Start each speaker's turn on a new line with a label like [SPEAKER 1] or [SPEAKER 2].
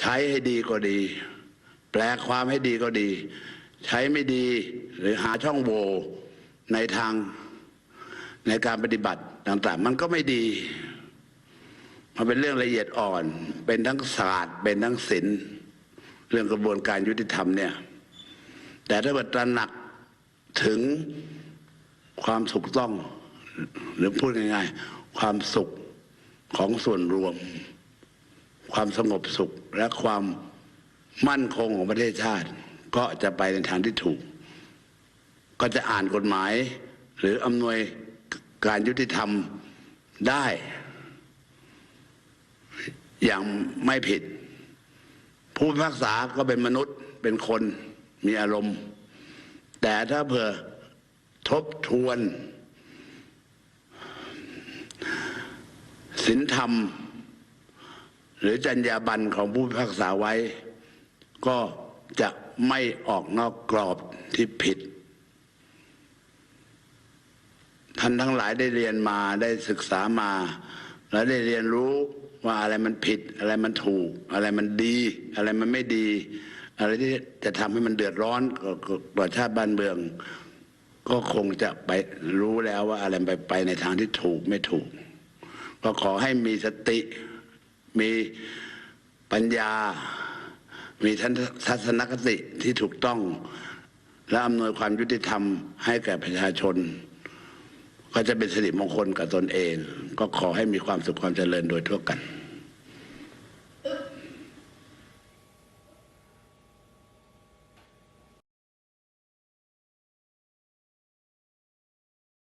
[SPEAKER 1] ใช้ให้ดีก็ดี แปลความให้ดีก็ดี ใช้ไม่ดีหรือหาช่องโหว่ในทางในการปฏิบัติต่างๆ มันก็ไม่ดี มันเป็นเรื่องละเอียดอ่อน เป็นทั้งศาสตร์ เป็นทั้งศิลป์เรื่องกระบวนการยุติธรรมเนี่ย แต่ถ้าเกิดตระหนักถึงความถูกต้อง หรือพูดง่ายๆ ความสุขของส่วนรวม ความสงบสุขและความมั่นคงของประเทศชาติ ก็จะไปในทางที่ถูก ก็จะอ่านกฎหมาย หรืออำนวยการยุติธรรมได้ อย่างไม่ผิด ผู้พิพากษาก็เป็นมนุษย์เป็นคนมีอารมณ์ แต่ถ้าเผื่อทบทวนศีลธรรม หรือจรรยาบรรณของผู้พิพากษาไว้ ก็จะไม่ออกนอกกรอบที่ผิด ท่านทั้งหลายได้เรียนมาได้ศึกษามา และได้เรียนรู้ว่าอะไรมันผิด อะไรมันถูก อะไรมันดี อะไรมันไม่ดี อะไรที่จะทำให้มันเดือดร้อนกับชาติบ้านเมือง ก็คงจะไปรู้แล้วว่าอะไรไปไปในทางที่ถูกไม่ถูก ก็ขอให้มีสติ มีปัญญา มีทัศนคติที่ถูกต้อง และอำนวยความยุติธรรมให้แก่ประชาชน ก็จะเป็นสิริมงคลกับตนเอง ก็ขอให้มีความสุขความเจริญโดยทั่วกัน